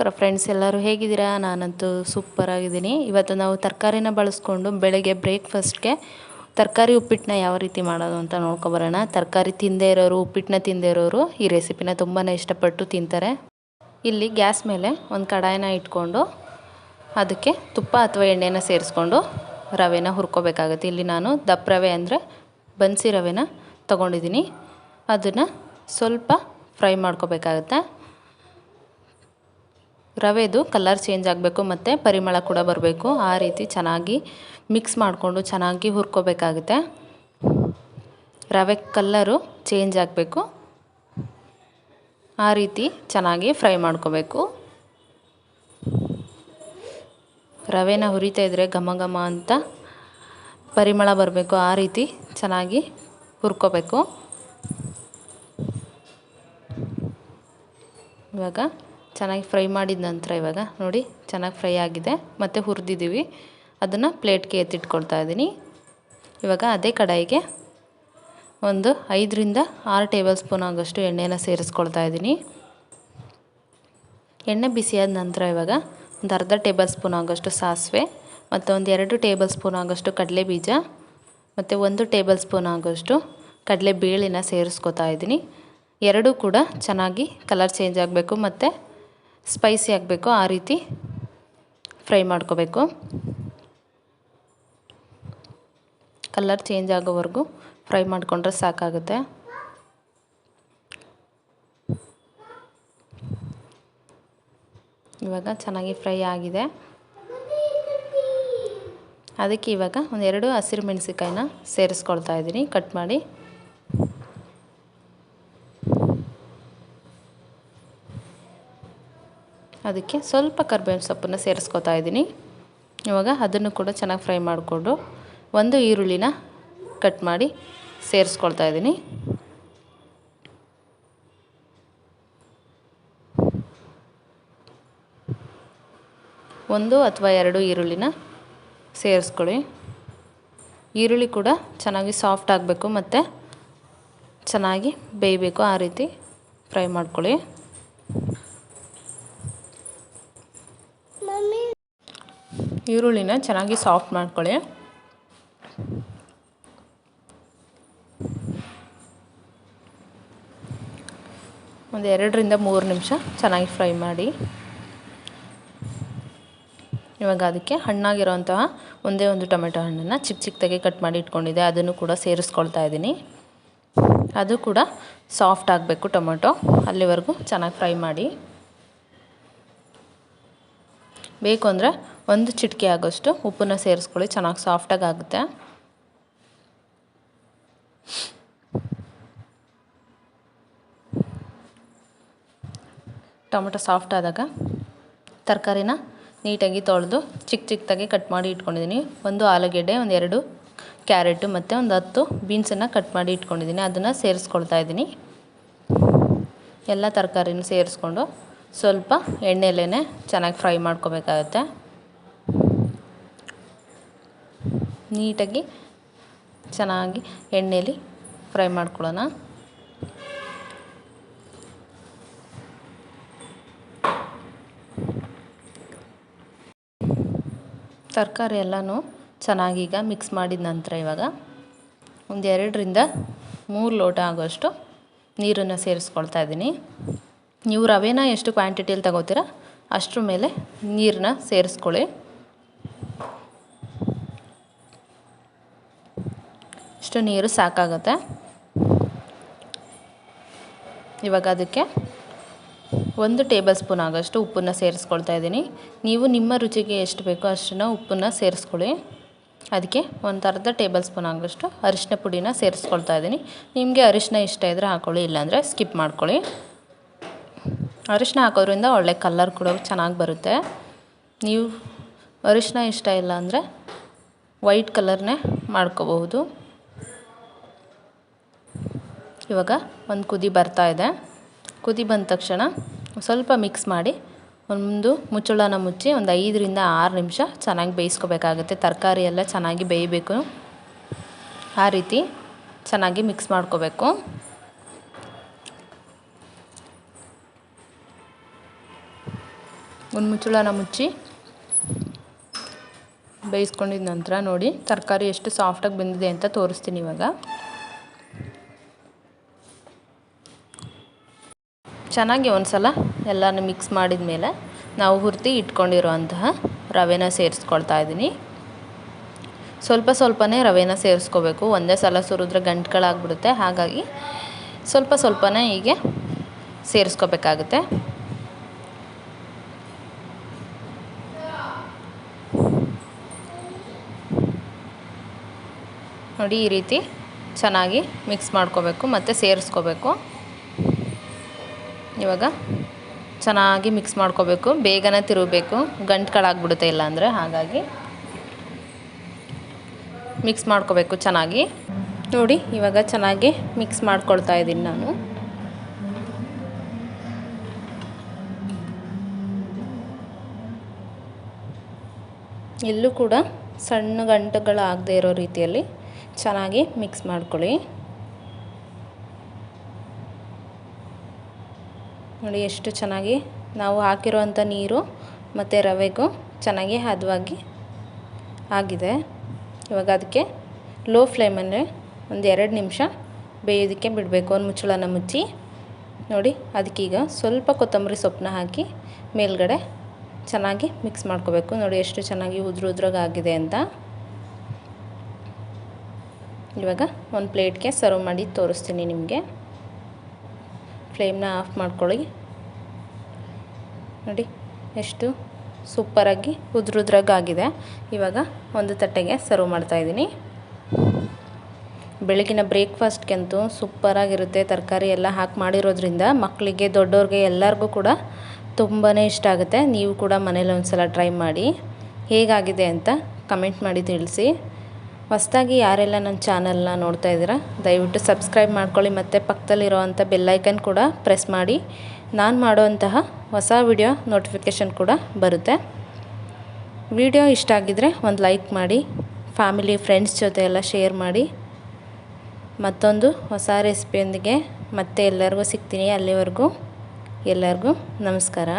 ನಮಸ್ಕಾರ ಫ್ರೆಂಡ್ಸ್ ಎಲ್ಲರೂ ಹೇಗಿದ್ದೀರಾ? ನಾನಂತೂ ಸೂಪರ್ ಆಗಿದ್ದೀನಿ. ಇವತ್ತು ನಾವು ತರಕಾರಿನ ಬಳಸ್ಕೊಂಡು ಬೆಳಗ್ಗೆ ಬ್ರೇಕ್ಫಾಸ್ಟ್ಗೆ ತರಕಾರಿ ಉಪ್ಪಿಟ್ಟನ್ನ ಯಾವ ರೀತಿ ಮಾಡೋದು ಅಂತ ನೋಡ್ಕೊಬರೋಣ ತರಕಾರಿ ತಿಂದೇ ಇರೋರು ಉಪ್ಪಿಟ್ಟನ್ನ ತಿಂದೇ ಇರೋರು ಈ ರೆಸಿಪಿನ ತುಂಬಾ ಇಷ್ಟಪಟ್ಟು ತಿಂತಾರೆ. ಇಲ್ಲಿ ಗ್ಯಾಸ್ ಮೇಲೆ ಒಂದು ಕಡಾಯನ ಇಟ್ಕೊಂಡು ಅದಕ್ಕೆ ತುಪ್ಪ ಅಥವಾ ಎಣ್ಣೆನ ಸೇರಿಸ್ಕೊಂಡು ರವೆನ ಹುರ್ಕೋಬೇಕಾಗುತ್ತೆ. ಇಲ್ಲಿ ನಾನು ದಪ್ಪ ರವೆ ಅಂದರೆ ಬನ್ಸಿ ರವೆನ ತೊಗೊಂಡಿದ್ದೀನಿ. ಅದನ್ನು ಸ್ವಲ್ಪ ಫ್ರೈ ಮಾಡ್ಕೋಬೇಕಾಗತ್ತೆ. ರವೆದು ಕಲರ್ ಚೇಂಜ್ ಆಗಬೇಕು ಮತ್ತು ಪರಿಮಳ ಕೂಡ ಬರಬೇಕು. ಆ ರೀತಿ ಚೆನ್ನಾಗಿ ಮಿಕ್ಸ್ ಮಾಡಿಕೊಂಡು ಚೆನ್ನಾಗಿ ಹುರ್ಕೋಬೇಕಾಗುತ್ತೆ. ರವೆ ಕಲ್ಲರು ಚೇಂಜ್ ಆಗಬೇಕು. ಆ ರೀತಿ ಚೆನ್ನಾಗಿ ಫ್ರೈ ಮಾಡ್ಕೋಬೇಕು. ರವೆನ ಹುರಿತಾ ಇದ್ದರೆ ಘಮ ಘಮ ಅಂತ ಪರಿಮಳ ಬರಬೇಕು. ಆ ರೀತಿ ಚೆನ್ನಾಗಿ ಹುರ್ಕೋಬೇಕು. ಇವಾಗ ಚೆನ್ನಾಗಿ ಫ್ರೈ ಮಾಡಿದ ನಂತರ ಇವಾಗ ನೋಡಿ ಚೆನ್ನಾಗಿ ಫ್ರೈ ಆಗಿದೆ. ಮತ್ತು ಹುರಿದಿದ್ದೀವಿ. ಅದನ್ನು ಪ್ಲೇಟ್ಗೆ ಎತ್ತಿಟ್ಕೊಳ್ತಾ ಇದ್ದೀನಿ. ಇವಾಗ ಅದೇ ಕಡಾಯಿಗೆ ಒಂದು ಐದರಿಂದ ಆರು ಟೇಬಲ್ ಸ್ಪೂನ್ ಆಗೋಷ್ಟು ಎಣ್ಣೆನ ಸೇರಿಸ್ಕೊಳ್ತಾ ಇದ್ದೀನಿ. ಎಣ್ಣೆ ಬಿಸಿಯಾದ ನಂತರ ಇವಾಗ ಒಂದು ಅರ್ಧ ಟೇಬಲ್ ಸ್ಪೂನ್ ಆಗೋಷ್ಟು ಸಾಸಿವೆ, ಮತ್ತು ಒಂದು ಎರಡು ಟೇಬಲ್ ಸ್ಪೂನ್ ಆಗೋಷ್ಟು ಕಡಲೆ ಬೀಜ, ಮತ್ತು ಒಂದು ಟೇಬಲ್ ಸ್ಪೂನ್ ಆಗೋಷ್ಟು ಕಡಲೆ ಬೇಳೆನ ಸೇರಿಸ್ಕೊತಾ ಇದ್ದೀನಿ. ಎರಡೂ ಕೂಡ ಚೆನ್ನಾಗಿ ಕಲರ್ ಚೇಂಜ್ ಆಗಬೇಕು. ಮತ್ತು ಸ್ಪೈಸಿ ಆಗಬೇಕು, ಆ ರೀತಿ ಫ್ರೈ ಮಾಡ್ಕೋಬೇಕು. ಕಲ್ಲರ್ ಚೇಂಜ್ ಆಗೋವರೆಗೂ ಫ್ರೈ ಮಾಡಿಕೊಂಡ್ರೆ ಸಾಕಾಗುತ್ತೆ. ಇವಾಗ ಚೆನ್ನಾಗಿ ಫ್ರೈ ಆಗಿದೆ. ಅದಕ್ಕೆ ಇವಾಗ ಒಂದೆರಡು ಹಸಿರು ಮೆಣಸಿಕಾಯಿನ ಸೇರಿಸ್ಕೊಳ್ತಾ ಇದ್ದೀನಿ. ಕಟ್ ಮಾಡಿ. ಅದಕ್ಕೆ ಸ್ವಲ್ಪ ಕರ್ಬೇವಿನ ಸೊಪ್ಪನ್ನು ಸೇರಿಸ್ಕೊತಾ ಇದ್ದೀನಿ. ಇವಾಗ ಅದನ್ನು ಕೂಡ ಚೆನ್ನಾಗಿ ಫ್ರೈ ಮಾಡಿಕೊಂಡು ಒಂದು ಈರುಳ್ಳಿನ ಕಟ್ ಮಾಡಿ ಸೇರಿಸ್ಕೊಳ್ತಾ ಇದ್ದೀನಿ. ಒಂದು ಅಥವಾ ಎರಡು ಈರುಳ್ಳಿನ ಸೇರಿಸ್ಕೊಳ್ಳಿ. ಈರುಳ್ಳಿ ಕೂಡ ಚೆನ್ನಾಗಿ ಸಾಫ್ಟ್ ಆಗಬೇಕು ಮತ್ತು ಚೆನ್ನಾಗಿ ಬೇಯಬೇಕು ಆ ರೀತಿ ಫ್ರೈ ಮಾಡ್ಕೊಳ್ಳಿ. ಈರುಳ್ಳಿನ ಚೆನ್ನಾಗಿ ಸಾಫ್ಟ್ ಮಾಡ್ಕೊಳ್ಳಿ. ಒಂದು ಎರಡರಿಂದ ಮೂರು ನಿಮಿಷ ಚೆನ್ನಾಗಿ ಫ್ರೈ ಮಾಡಿ. ಇವಾಗ ಅದಕ್ಕೆ ಹಣ್ಣಾಗಿರೋಂತಹ ಒಂದೇ ಒಂದು ಟೊಮೆಟೊ ಹಣ್ಣನ್ನು ಚಿಕ್ಕ ಚಿಕ್ಕದಾಗಿ ಕಟ್ ಮಾಡಿ ಇಟ್ಕೊಂಡಿದ್ದೆ. ಅದನ್ನು ಕೂಡ ಸೇರಿಸ್ಕೊಳ್ತಾ ಇದ್ದೀನಿ. ಅದು ಕೂಡ ಸಾಫ್ಟ್ ಆಗಬೇಕು ಟೊಮೆಟೊ. ಅಲ್ಲಿವರೆಗೂ ಚೆನ್ನಾಗಿ ಫ್ರೈ ಮಾಡಿ. ಬೇಕು ಅಂದರೆ ಒಂದು ಚಿಟಿಕೆ ಆಗೋಷ್ಟು ಉಪ್ಪನ್ನು ಸೇರಿಸ್ಕೊಳ್ಳಿ, ಚೆನ್ನಾಗಿ ಸಾಫ್ಟಾಗಿ ಆಗುತ್ತೆ. ಟೊಮೆಟೊ ಸಾಫ್ಟ್ ಆದಾಗ ತರಕಾರಿನ ನೀಟಾಗಿ ತೊಳೆದು ಚಿಕ್ಕ ಚಿಕ್ಕದಾಗಿ ಕಟ್ ಮಾಡಿ ಇಟ್ಕೊಂಡಿದ್ದೀನಿ. ಒಂದು ಆಲೂಗೆಡ್ಡೆ, ಒಂದು ಎರಡು ಕ್ಯಾರೆಟು ಮತ್ತು ಒಂದು ಹತ್ತು ಬೀನ್ಸನ್ನು ಕಟ್ ಮಾಡಿ ಇಟ್ಕೊಂಡಿದ್ದೀನಿ. ಅದನ್ನು ಸೇರಿಸ್ಕೊಳ್ತಾ ಇದ್ದೀನಿ. ಎಲ್ಲ ತರಕಾರಿನೂ ಸೇರಿಸ್ಕೊಂಡು ಸ್ವಲ್ಪ ಎಣ್ಣೆಲೇ ಚೆನ್ನಾಗಿ ಫ್ರೈ ಮಾಡ್ಕೋಬೇಕಾಗತ್ತೆ. ನೀಟಾಗಿ ಚೆನ್ನಾಗಿ ಎಣ್ಣೆಯಲ್ಲಿ ಫ್ರೈ ಮಾಡ್ಕೊಳ್ಳೋಣ. ತರಕಾರಿ ಎಲ್ಲನೂ ಚೆನ್ನಾಗೀಗ ಮಿಕ್ಸ್ ಮಾಡಿದ ನಂತರ ಇವಾಗ ಒಂದು ಎರಡರಿಂದ ಮೂರು ಲೋಟ ಆಗೋಷ್ಟು ನೀರನ್ನು ಸೇರಿಸ್ಕೊಳ್ತಾ ಇದ್ದೀನಿ. ನೀವು ರವೆನ ಎಷ್ಟು ಕ್ವಾಂಟಿಟಿಯಲ್ಲಿ ತಗೋತೀರ ಅಷ್ಟರ ಮೇಲೆ ನೀರನ್ನ ಸೇರಿಸ್ಕೊಳ್ಳಿ. ಇಷ್ಟು ನೀರು ಸಾಕಾಗುತ್ತೆ. ಇವಾಗ ಅದಕ್ಕೆ ಒಂದು ಟೇಬಲ್ ಸ್ಪೂನ್ ಆಗೋಷ್ಟು ಉಪ್ಪನ್ನು ಸೇರಿಸ್ಕೊಳ್ತಾ ಇದ್ದೀನಿ. ನೀವು ನಿಮ್ಮ ರುಚಿಗೆ ಎಷ್ಟು ಬೇಕೋ ಅಷ್ಟನ್ನು ಉಪ್ಪನ್ನು ಸೇರಿಸ್ಕೊಳ್ಳಿ. ಅದಕ್ಕೆ ಒಂದು ಅರ್ಧ ಟೇಬಲ್ ಸ್ಪೂನ್ ಆಗೋಷ್ಟು ಅರಿಶಿನ ಪುಡಿನ ಸೇರಿಸ್ಕೊಳ್ತಾ ಇದ್ದೀನಿ. ನಿಮಗೆ ಅರಿಶಿನ ಇಷ್ಟ ಇದ್ದರೆ ಹಾಕ್ಕೊಳ್ಳಿ ಇಲ್ಲಾಂದರೆ ಸ್ಕಿಪ್ ಮಾಡ್ಕೊಳ್ಳಿ. ಅರಿಶಿನ ಹಾಕೋದ್ರಿಂದ ಒಳ್ಳೆ ಕಲರ್ ಕೂಡ ಚೆನ್ನಾಗಿ ಬರುತ್ತೆ. ನೀವು ಅರಿಶಿನ ಇಷ್ಟ ಇಲ್ಲ ಅಂದರೆ ವೈಟ್ ಕಲರ್ನೇ ಮಾಡ್ಕೋಬಹುದು. ಇವಾಗ ಒಂದು ಕುದಿ ಬರ್ತಾ ಇದೆ. ಕುದಿ ಬಂದ ತಕ್ಷಣ ಸ್ವಲ್ಪ ಮಿಕ್ಸ್ ಮಾಡಿ ಒಂದು ಮುಚ್ಚಳನ ಮುಚ್ಚಿ ಒಂದು ಐದರಿಂದ ಆರು ನಿಮಿಷ ಚೆನ್ನಾಗಿ ಬೇಯಿಸ್ಕೋಬೇಕಾಗುತ್ತೆ. ತರಕಾರಿ ಎಲ್ಲ ಚೆನ್ನಾಗಿ ಬೇಯಬೇಕು. ಆ ರೀತಿ ಚೆನ್ನಾಗಿ ಮಿಕ್ಸ್ ಮಾಡ್ಕೋಬೇಕು. ಒಂದು ಮುಚ್ಚಳನ ಮುಚ್ಚಿ ಬೇಯಿಸ್ಕೊಂಡಿದ ನಂತರ ನೋಡಿ, ತರಕಾರಿ ಎಷ್ಟು ಸಾಫ್ಟಾಗಿ ಬೆಂದಿದೆ ಅಂತ ತೋರಿಸ್ತೀನಿ ಇವಾಗ. ಚೆನ್ನಾಗಿ ಒಂದ್ಸಲ ಎಲ್ಲನೂ ಮಿಕ್ಸ್ ಮಾಡಿದ ಮೇಲೆ ನಾವು ಹುರ್ತಿ ಇಟ್ಕೊಂಡಿರುವಂತಹ ರವೆನ ಸೇರಿಸ್ಕೊಳ್ತಾ ಇದ್ದೀನಿ. ಸ್ವಲ್ಪ ಸ್ವಲ್ಪನೇ ರವೆನ ಸೇರಿಸ್ಕೋಬೇಕು. ಒಂದೇ ಸಲ ಸುರಿದ್ರೆ ಗಂಟುಗಳಾಗ್ಬಿಡುತ್ತೆ. ಹಾಗಾಗಿ ಸ್ವಲ್ಪ ಸ್ವಲ್ಪನೇ ಹೀಗೆ ಸೇರಿಸ್ಕೋಬೇಕಾಗುತ್ತೆ. ನೋಡಿ ಈ ರೀತಿ ಚೆನ್ನಾಗಿ ಮಿಕ್ಸ್ ಮಾಡ್ಕೋಬೇಕು ಮತ್ತು ಸೇರಿಸ್ಕೋಬೇಕು. ಇವಾಗ ಚೆನ್ನಾಗಿ ಮಿಕ್ಸ್ ಮಾಡ್ಕೋಬೇಕು. ಬೇಗನೆ ತಿರುಗಬೇಕು. ಗಂಟುಗಳಾಗ್ಬಿಡುತ್ತೆ ಇಲ್ಲಾಂದರೆ ಹಾಗಾಗಿ ಮಿಕ್ಸ್ ಮಾಡ್ಕೋಬೇಕು ಚೆನ್ನಾಗಿ. ನೋಡಿ, ಇವಾಗ ಚೆನ್ನಾಗಿ ಮಿಕ್ಸ್ ಮಾಡ್ಕೊಳ್ತಾ ಇದ್ದೀನಿ ನಾನು. ಎಲ್ಲೂ ಕೂಡ ಸಣ್ಣ ಗಂಟುಗಳಾಗದೇ ಇರೋ ರೀತಿಯಲ್ಲಿ ಚೆನ್ನಾಗಿ ಮಿಕ್ಸ್ ಮಾಡ್ಕೊಳ್ಳಿ. ನೋಡಿ ಎಷ್ಟು ಚೆನ್ನಾಗಿ ನಾವು ಹಾಕಿರೋವಂಥ ನೀರು ಮತ್ತು ರವೆಗೂ ಚೆನ್ನಾಗಿ ಹದವಾಗಿ ಆಗಿದೆ. ಇವಾಗ ಅದಕ್ಕೆ ಲೋ ಫ್ಲೇಮಲ್ಲಿ ಒಂದು ಎರಡು ನಿಮಿಷ ಬೇಯೋದಕ್ಕೆ ಬಿಡಬೇಕು. ಒಂದು ಮುಚ್ಚಳನ ಮುಚ್ಚಿ ನೋಡಿ ಅದಕ್ಕೀಗ ಸ್ವಲ್ಪ ಕೊತ್ತಂಬರಿ ಸೊಪ್ಪನ್ನ ಹಾಕಿ ಮೇಲ್ಗಡೆ ಚೆನ್ನಾಗಿ ಮಿಕ್ಸ್ ಮಾಡ್ಕೋಬೇಕು. ನೋಡಿ ಎಷ್ಟು ಚೆನ್ನಾಗಿ ಉದ್ರ ಉದ್ರಾಗಿದೆ ಅಂತ. ಇವಾಗ ಒಂದು ಪ್ಲೇಟ್ಗೆ ಸರ್ವ್ ಮಾಡಿ ತೋರಿಸ್ತೀನಿ ನಿಮಗೆ. ಫ್ಲೇಮ್ನ ಆಫ್ ಮಾಡ್ಕೊಳ್ಳಿ. ನೋಡಿ, ಎಷ್ಟು ಸೂಪರಾಗಿ ಆಗಿದೆ ಇವಾಗ ಒಂದು ತಟ್ಟೆಗೆ ಸರ್ವ್ ಮಾಡ್ತಾಯಿದ್ದೀನಿ ಬೆಳಗಿನ ಬ್ರೇಕ್ಫಾಸ್ಟ್ಗಂತೂ ಸೂಪರಾಗಿರುತ್ತೆ. ತರಕಾರಿ ಎಲ್ಲ ಹಾಕಿ ಮಾಡಿರೋದ್ರಿಂದ ಮಕ್ಕಳಿಗೆ ದೊಡ್ಡವ್ರಿಗೆ ಎಲ್ಲರಿಗೂ ಕೂಡ ತುಂಬಾ ಇಷ್ಟ ಆಗುತ್ತೆ. ನೀವು ಕೂಡ ಮನೇಲಿ ಒಂದು ಸಲ ಟ್ರೈ ಮಾಡಿ. ಹೇಗಾಗಿದೆ ಅಂತ ಕಮೆಂಟ್ ಮಾಡಿ ತಿಳಿಸಿ. ಹೊಸ್ದಾಗಿ ಯಾರೆಲ್ಲ ನನ್ನ ಚಾನಲ್ನ ನೋಡ್ತಾ ಇದ್ದೀರಾ, ದಯವಿಟ್ಟು ಸಬ್ಸ್ಕ್ರೈಬ್ ಮಾಡ್ಕೊಳ್ಳಿ ಮತ್ತು ಪಕ್ಕದಲ್ಲಿರೋವಂಥ ಬೆಲ್ಲೈಕನ್ ಕೂಡ ಪ್ರೆಸ್ ಮಾಡಿ. ನಾನು ಮಾಡುವಂತಹ ಹೊಸ ವಿಡಿಯೋ ನೋಟಿಫಿಕೇಷನ್ ಕೂಡ ಬರುತ್ತೆ. ವಿಡಿಯೋ ಇಷ್ಟ ಆಗಿದರೆ ಒಂದು ಲೈಕ್ ಮಾಡಿ, ಫ್ಯಾಮಿಲಿ, ಫ್ರೆಂಡ್ಸ್ ಜೊತೆ ಎಲ್ಲ ಶೇರ್ ಮಾಡಿ. ಮತ್ತೊಂದು ಹೊಸ ರೆಸಿಪಿಯೊಂದಿಗೆ ಮತ್ತೆ ಎಲ್ಲರಿಗೂ ಸಿಗ್ತೀನಿ ಅಲ್ಲಿವರೆಗೂ. ಎಲ್ಲರಿಗೂ ನಮಸ್ಕಾರ.